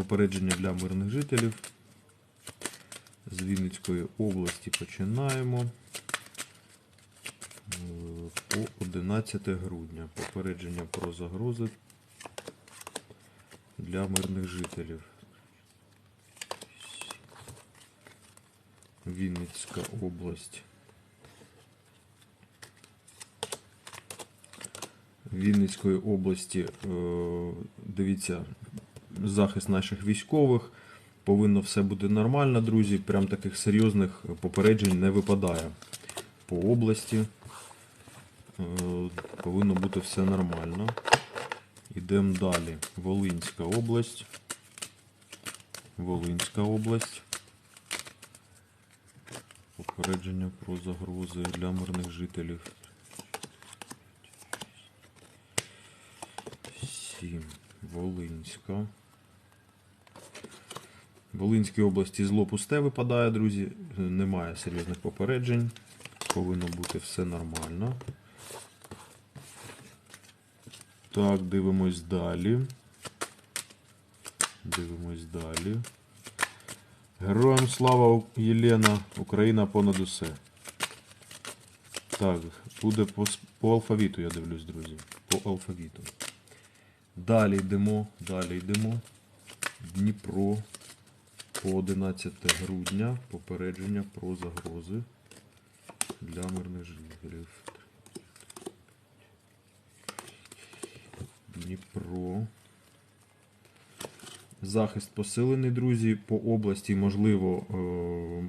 попередження для мирних жителів. З Вінницької області починаємо. Е, По 11 грудня. Попередження про загрози для мирних жителів. Вінницька область. Вінницької області, е, дивіться, захист наших військових. Повинно все бути нормально, друзі. Прям таких серйозних попереджень не випадає по області. Е, Повинно бути все нормально. Йдемо далі. Волинська область. Волинська область. Попередження про загрози для мирних жителів. 7. Волинська. Волинській області зло пусте випадає, друзі. Немає серйозних попереджень. Повинно бути все нормально. Так, дивимось далі. Дивимось далі. Героям слава Єлена, Україна понад усе. Так, буде по, по алфавіту, я дивлюсь, друзі. По алфавіту. Далі йдемо, далі йдемо. Дніпро по 11 грудня. Попередження про загрози для мирних жителів. Дніпро. Захист посилений, друзі. По області, можливо, е,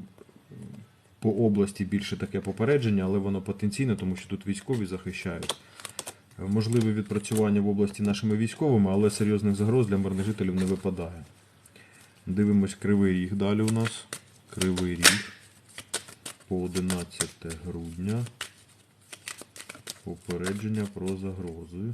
по області більше таке попередження, але воно потенційне, тому що тут військові захищають. Можливе відпрацювання в області нашими військовими, але серйозних загроз для мирних жителів не випадає. Дивимось Кривий Ріг далі у нас. Кривий Ріг по 11 грудня. Попередження про загрози.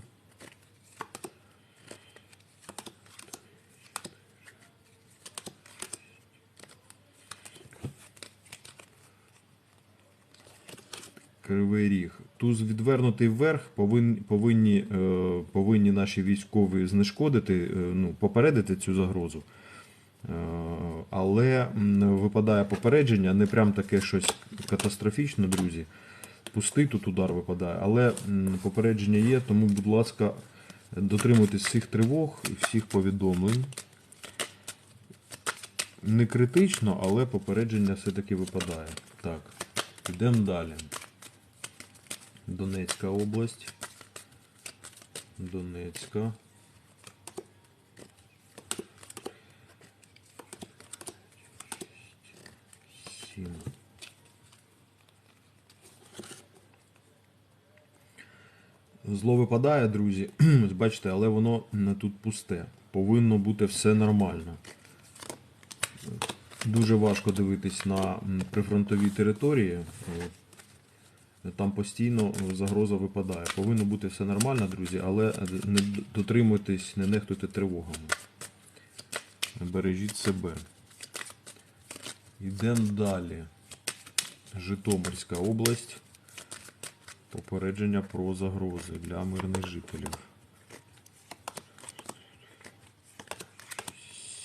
Кривий Ріг. Туз відвернутий вверх, повинні, повинні, е, повинні наші військові знешкодити, е, ну, попередити цю загрозу. Е, але випадає попередження, не прям таке щось катастрофічне, друзі. Пустий тут удар випадає, але попередження є, тому, будь ласка, дотримуйтесь всіх тривог і всіх повідомлень. Не критично, але попередження все-таки випадає. Так, йдемо далі. Донецька область. Донецька. Сім. Зло випадає, друзі. Бачите, але воно тут пусте. Повинно бути все нормально. Дуже важко дивитись на прифронтові території. Там постійно загроза випадає. Повинно бути все нормально, друзі, але не дотримуйтесь, не нехтуйте тривогами. Бережіть себе. Йдемо далі. Житомирська область. Попередження про загрози для мирних жителів.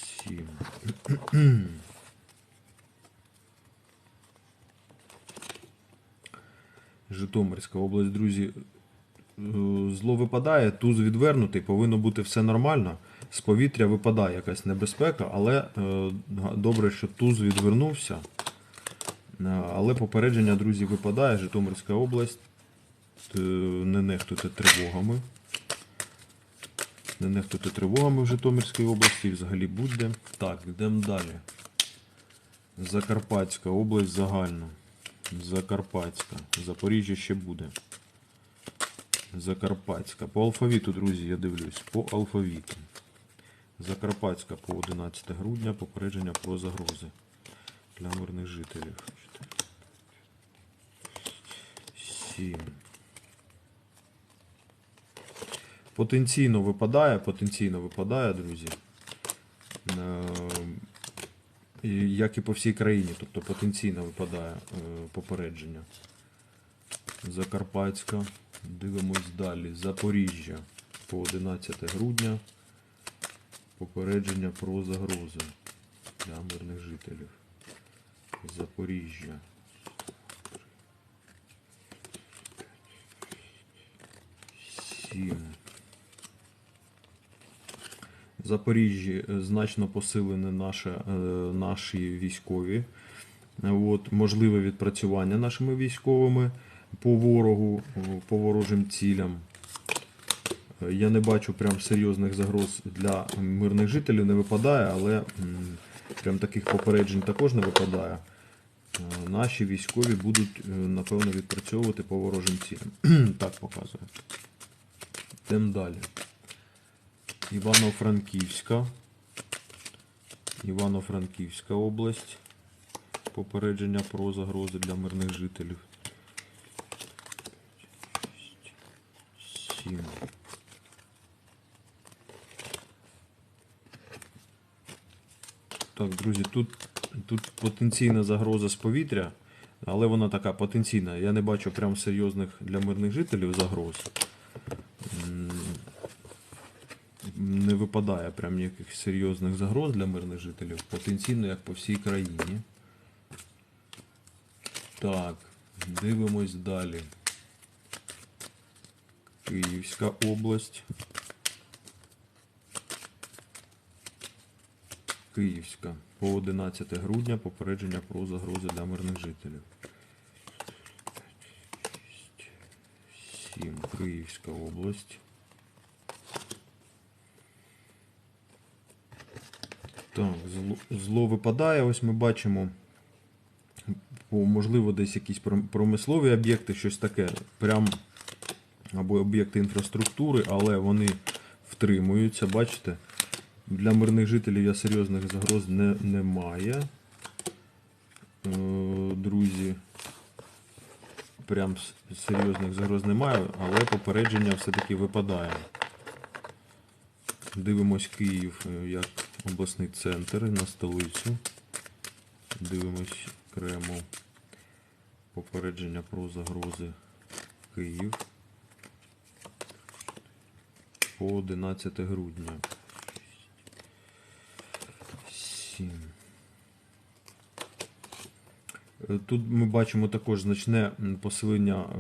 Сім. Житомирська область, друзі. Е, Зло випадає, туз відвернутий, повинно бути все нормально. З повітря випадає якась небезпека, але е, добре, що туз відвернувся. Е, Але попередження, друзі, випадає. Житомирська область. Е, Не нехтуйте тривогами. Не нехтуйте тривогами в Житомирській області, і взагалі будь-де. Так, йдемо далі. Закарпатська область загально. Закарпатська. Запоріжжя ще буде. Закарпатська. По алфавіту, друзі, я дивлюсь. По алфавіту. Закарпатська по 11 грудня. Попередження про загрози для мирних жителів. 7. Потенційно випадає, потенційно випадає, друзі. Е, як і по всій країні, тобто потенційно випадає е, попередження. Закарпатська. Дивимось далі. Запоріжжя по 11 грудня. Попередження про загрози для мирних жителів. Запоріжжя. Сім. Запоріжжі е, значно посилені наше, е, наші військові. Е, От, можливе відпрацювання нашими військовими по ворогу, по ворожим цілям. Я не бачу прям серйозних загроз для мирних жителів, не випадає, але прям таких попереджень також не випадає. Наші військові будуть, напевно, відпрацьовувати по ворожим цілям. так показує. Йдемо далі. Івано-Франківська. Івано-Франківська область. Попередження про загрози для мирних жителів. Сім. Так, друзі, тут, тут потенційна загроза з повітря, але вона така потенційна. Я не бачу прям серйозних для мирних жителів загроз. Не випадає прям ніяких серйозних загроз для мирних жителів. Потенційно, як по всій країні. Так, дивимось далі. Київська область. Київська. По 11 грудня попередження про загрози для мирних жителів. 7. Київська область. Так, зло, випадає. Ось ми бачимо. Можливо, десь якісь промислові об'єкти, щось таке. Прям або об'єкти інфраструктури, але вони втримуються, бачите? Для мирних жителів я серйозних загроз не, немає. Е, Друзі, прям серйозних загроз немає, але попередження все-таки випадає. Дивимось Київ е, як обласний центр на столицю. Дивимось окремо попередження про загрози Київ по 11 грудня. 7. Е, Тут ми бачимо також значне посилення е,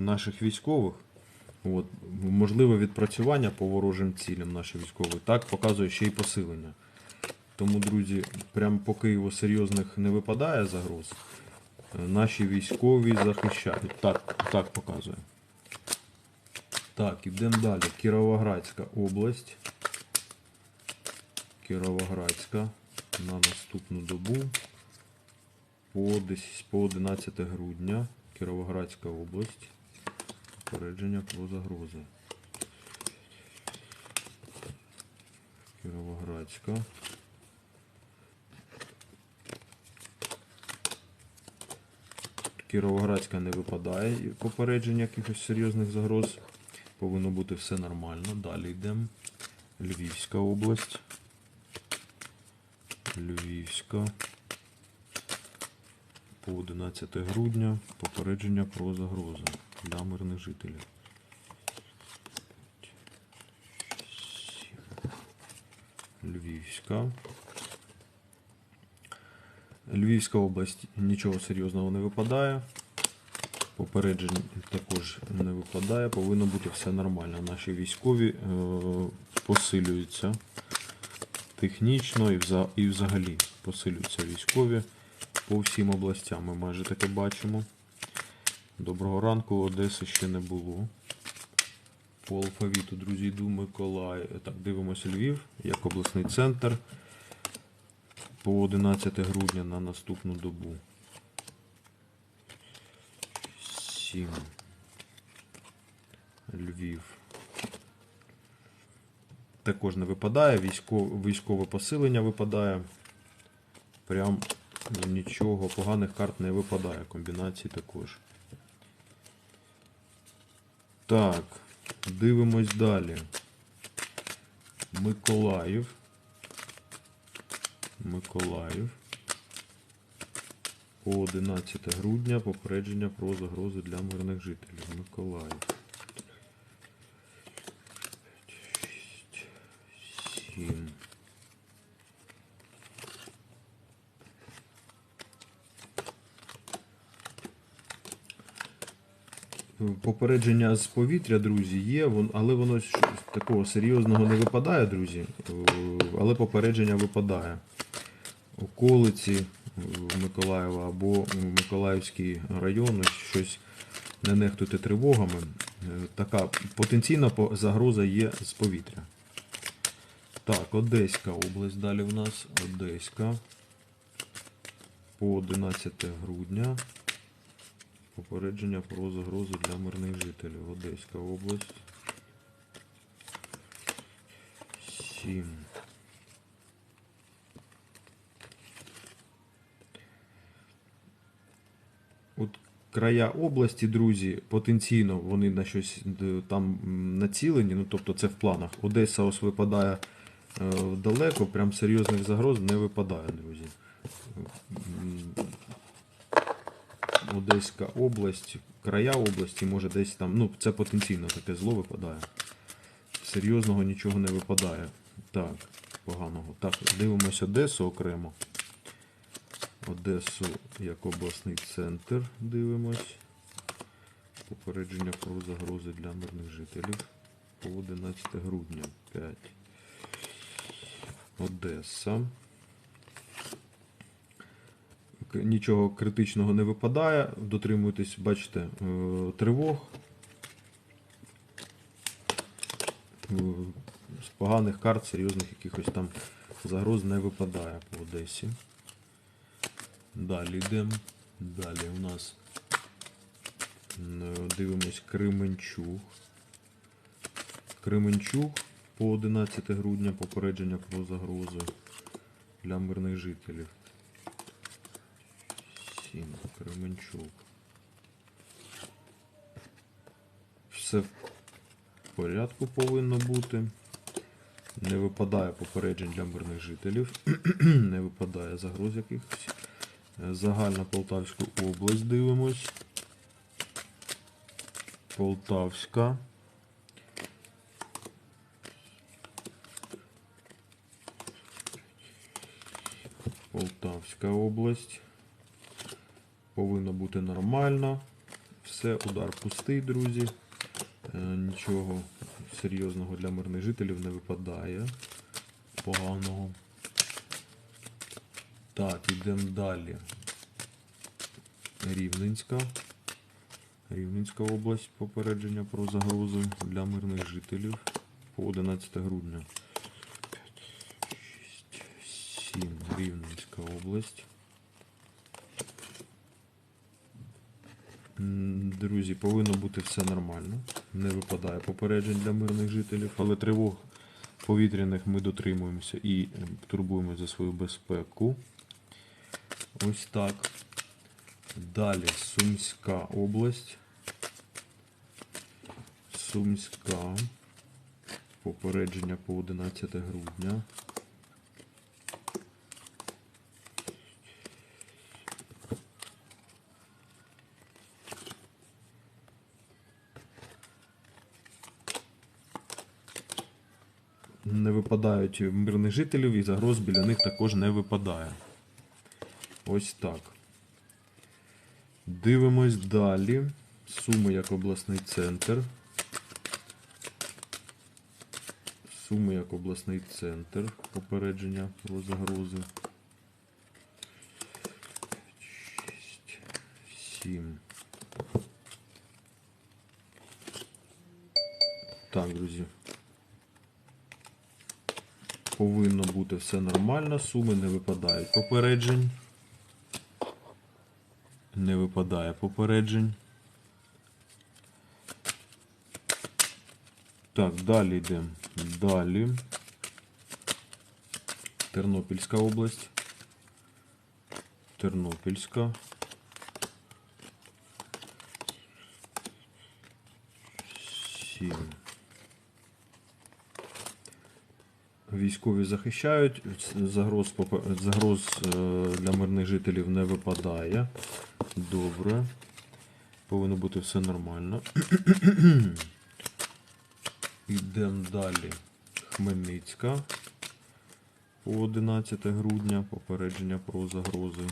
наших військових. От, можливе відпрацювання по ворожим цілям наших військових. Так показує ще й посилення. Тому, друзі, прямо по Києву серйозних не випадає загроз. Е, Наші військові захищають. Так, так показує. Так, ідемо далі. Кіровоградська область. Кіровоградська на наступну добу по 11 грудня. Кіровоградська область. Попередження про загрози. Кіровоградська. Кіровоградська не випадає попередження якихось серйозних загроз. Повинно бути все нормально. Далі йдемо. Львівська область. Львівська. По 11 грудня попередження про загрози для мирних жителів. Львівська. Львівська область нічого серйозного не випадає. Попереджень також не випадає. Повинно бути все нормально. Наші військові е, посилюються технічно і, вза- і взагалі посилюються військові по всім областям. Ми майже таке бачимо. Доброго ранку, Одеси ще не було. По алфавіту, друзі, йду Миколай. Так, дивимося Львів як обласний центр по 11 грудня на наступну добу. 7. Львів. Також не випадає, військове, військове посилення випадає. Прям нічого, поганих карт не випадає, комбінацій також. Так, дивимось далі. Миколаїв. Миколаїв. По 11 грудня попередження про загрози для мирних жителів. Миколаїв. 7. Попередження з повітря, друзі, є, але воно такого серйозного не випадає, друзі. Е, Але попередження випадає. Околиці е, Миколаєва або Миколаївський район, щось не нехтуйте тривогами. Е, Така потенційна загроза є з повітря. Так, Одеська область далі в нас. Одеська. По 11 грудня. Попередження про загрозу для мирних жителів. Одеська область. 7. От края області, друзі, потенційно вони на щось там націлені, ну тобто це в планах. Одеса ось випадає е, далеко, прям серйозних загроз не випадає, друзі. Одеська область, края області, може десь там, ну це потенційно таке зло випадає. Серйозного нічого не випадає. Так, поганого. Так, дивимось Одесу окремо. Одесу як обласний центр дивимось. Попередження про загрози для мирних жителів. По 11 грудня 5. Одеса. Нічого критичного не випадає. Дотримуйтесь, бачите, е, тривог. Е, З поганих карт, серйозних якихось там загроз не випадає по Одесі. Далі йдемо. Далі у нас дивимось Кременчуг. Кременчуг по 11 грудня попередження про загрозу для мирних жителів. 7. Кременчуг. Все в порядку повинно бути. Не випадає попереджень для мирних жителів. Не випадає загроз якихось. Е, Загальна Полтавську область дивимось. Полтавська. Полтавська область. Повинно бути нормально. Все, удар пустий, друзі. Е, Нічого серйозного для мирних жителів не випадає. Поганого. Так, йдемо далі. Рівненська. Рівненська область попередження про загрозу для мирних жителів по 11 грудня. 5, 6, 7. Рівненська область. Друзі, повинно бути все нормально. Не випадає попереджень для мирних жителів, але тривог повітряних ми дотримуємося і е, турбуємося за свою безпеку. Ось так. Далі Сумська область. Сумська. Попередження по 11 грудня. Не випадають мирних жителів і загроз біля них також не випадає. Ось так. Дивимось далі. Суми як обласний центр. Суми як обласний центр. Попередження про загрози. 6, 7. Так, друзі. Повинно бути все нормально. Суми не випадають попереджень. Не випадає попереджень. Так, далі йдемо. Далі. Тернопільська область. Тернопільська. військові захищають, загроз загроз е, для мирних жителів не випадає. Добре. Повинно бути все нормально. Йдемо далі. Хмельницька по 11 грудня, попередження про загрози.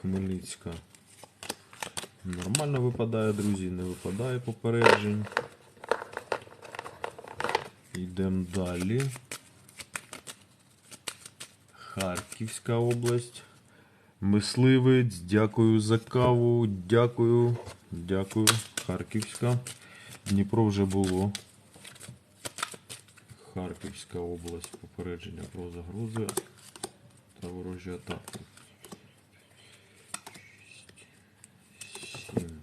Хмельницька. Нормально випадає, друзі, не випадає попереджень. Йдемо далі. Харківська область. Мисливець, дякую за каву. Дякую. Дякую. Харківська. Дніпро вже було. Харківська область. Попередження про загрози та ворожі атаки. Сім.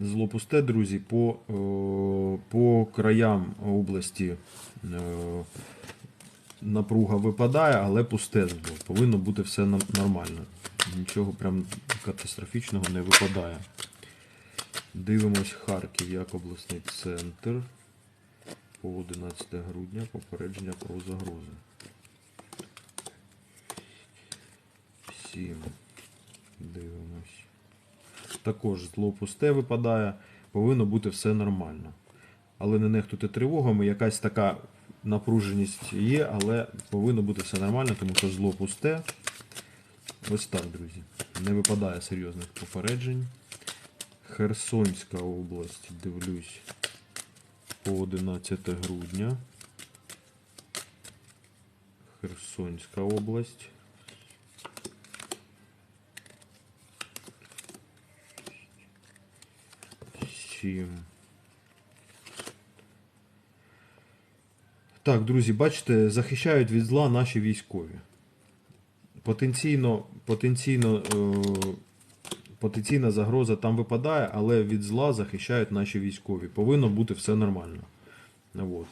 Зло пусте, друзі, по, е, по краям області е, напруга випадає, але пусте зло. Повинно бути все нормально. Нічого прям катастрофічного не випадає. Дивимось Харків як обласний центр. По 11 грудня попередження про загрози. 7. Дивимось. Також зло пусте випадає. Повинно бути все нормально. Але не нехтуйте тривогами. Якась така напруженість є, але повинно бути все нормально, тому що зло пусте. Ось так, друзі. Не випадає серйозних попереджень. Херсонська область, дивлюсь, по 11 грудня. Херсонська область. Сім. Так, друзі, бачите, захищають від зла наші військові. Потенційно, потенційно, е, потенційна загроза там випадає, але від зла захищають наші військові. Повинно бути все нормально. От.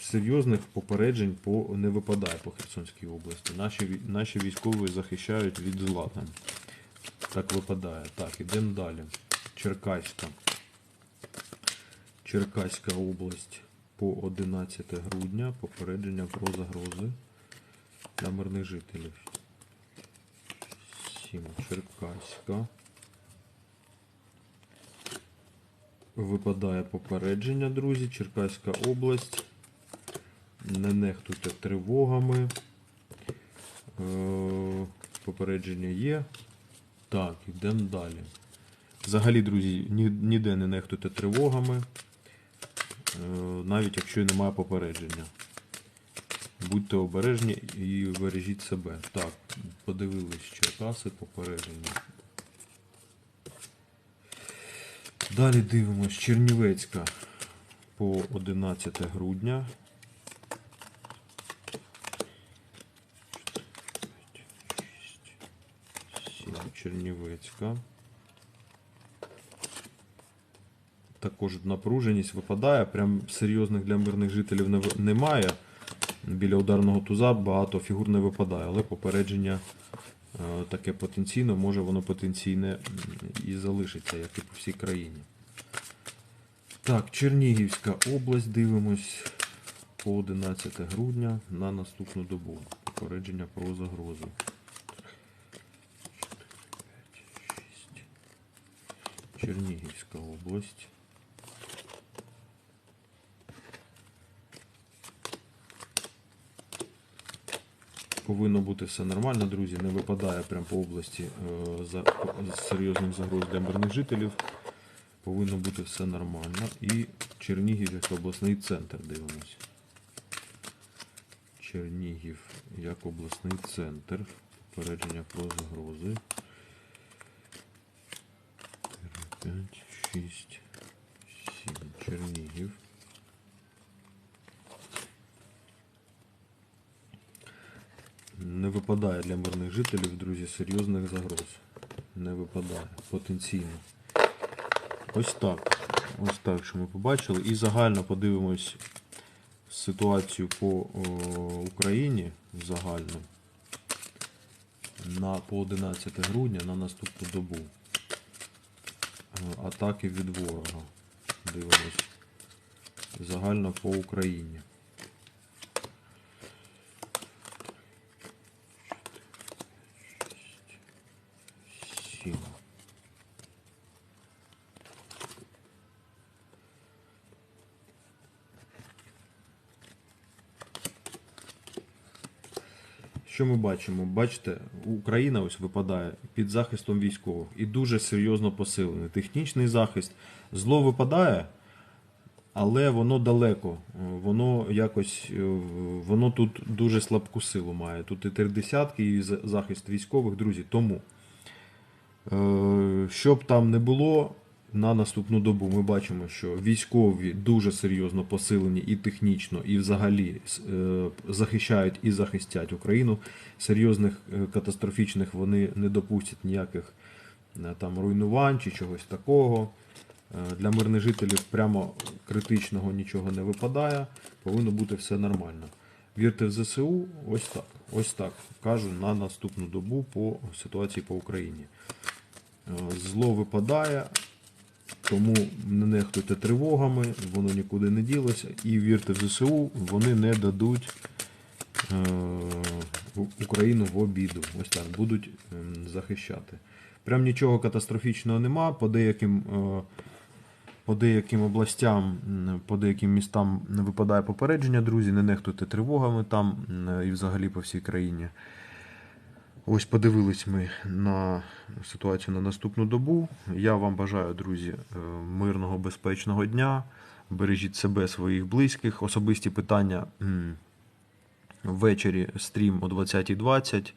Серйозних попереджень по, не випадає по Херсонській області. Наші, наші військові захищають від зла там. Так випадає. Так, ідемо далі. Черкаська. Черкаська область по 11 грудня. Попередження про загрози для мирних жителів. 7. Черкаська. Випадає попередження, друзі. Черкаська область. Не нехтуйте тривогами. Е, Попередження є. Так, йдемо далі. Взагалі, друзі, ні- ніде не нехтуйте тривогами. Е, Навіть якщо немає попередження. Будьте обережні і бережіть себе. Так, подивились Черкаси, попередження. Далі дивимось Чернівецька по 11 грудня. Чернівецька. Також напруженість випадає. Прям серйозних для мирних жителів немає. Біля ударного туза багато фігур не випадає, але попередження е, таке потенційно, може воно потенційне і залишиться, як і по всій країні. Так, Чернігівська область дивимось по 11 грудня на наступну добу. Попередження про загрозу. Чернігівська область. Повинно бути все нормально, друзі. Не випадає прямо по області е, за серйозних загроз для мирних жителів. Повинно бути все нормально. І Чернігів як обласний центр дивимось. Чернігів як обласний центр. Попередження про загрози. 5, 6, 7. Чернігів. Не випадає для мирних жителів, друзі, серйозних загроз. Не випадає потенційно. Ось так. Ось так, що ми побачили. І загально подивимось ситуацію по о, Україні загально на по 11 грудня на наступну добу. Е, Атаки від ворога. Дивимось. Загально по Україні. Сім. Що ми бачимо? Бачите, Україна ось випадає під захистом військових і дуже серйозно посилений. Технічний захист. Зло випадає, але воно далеко. Воно якось е, воно тут дуже слабку силу має. Тут і три десятки, і захист військових, друзі. Тому, е, щоб там не було, на наступну добу ми бачимо, що військові дуже серйозно посилені і технічно, і взагалі е, захищають і захистять Україну. Серйозних е, катастрофічних вони не допустять ніяких е, там руйнувань чи чогось такого. Для мирних жителів прямо критичного нічого не випадає, повинно бути все нормально. Вірте в ЗСУ, ось так. Ось так кажу на наступну добу по ситуації по Україні. Зло випадає, тому не нехтуйте тривогами, воно нікуди не ділося. І вірте в ЗСУ, вони не дадуть е, Україну в обіду. Ось так, будуть ем, захищати. Прям нічого катастрофічного нема. По деяким, е, по деяким областям, по деяким містам не випадає попередження, друзі. Не нехтуйте тривогами там м, і взагалі по всій країні. Ось подивились ми на ситуацію на наступну добу. Я вам бажаю, друзі, е, мирного, безпечного дня. Бережіть себе, своїх близьких. Особисті питання ввечері стрім о 20.20.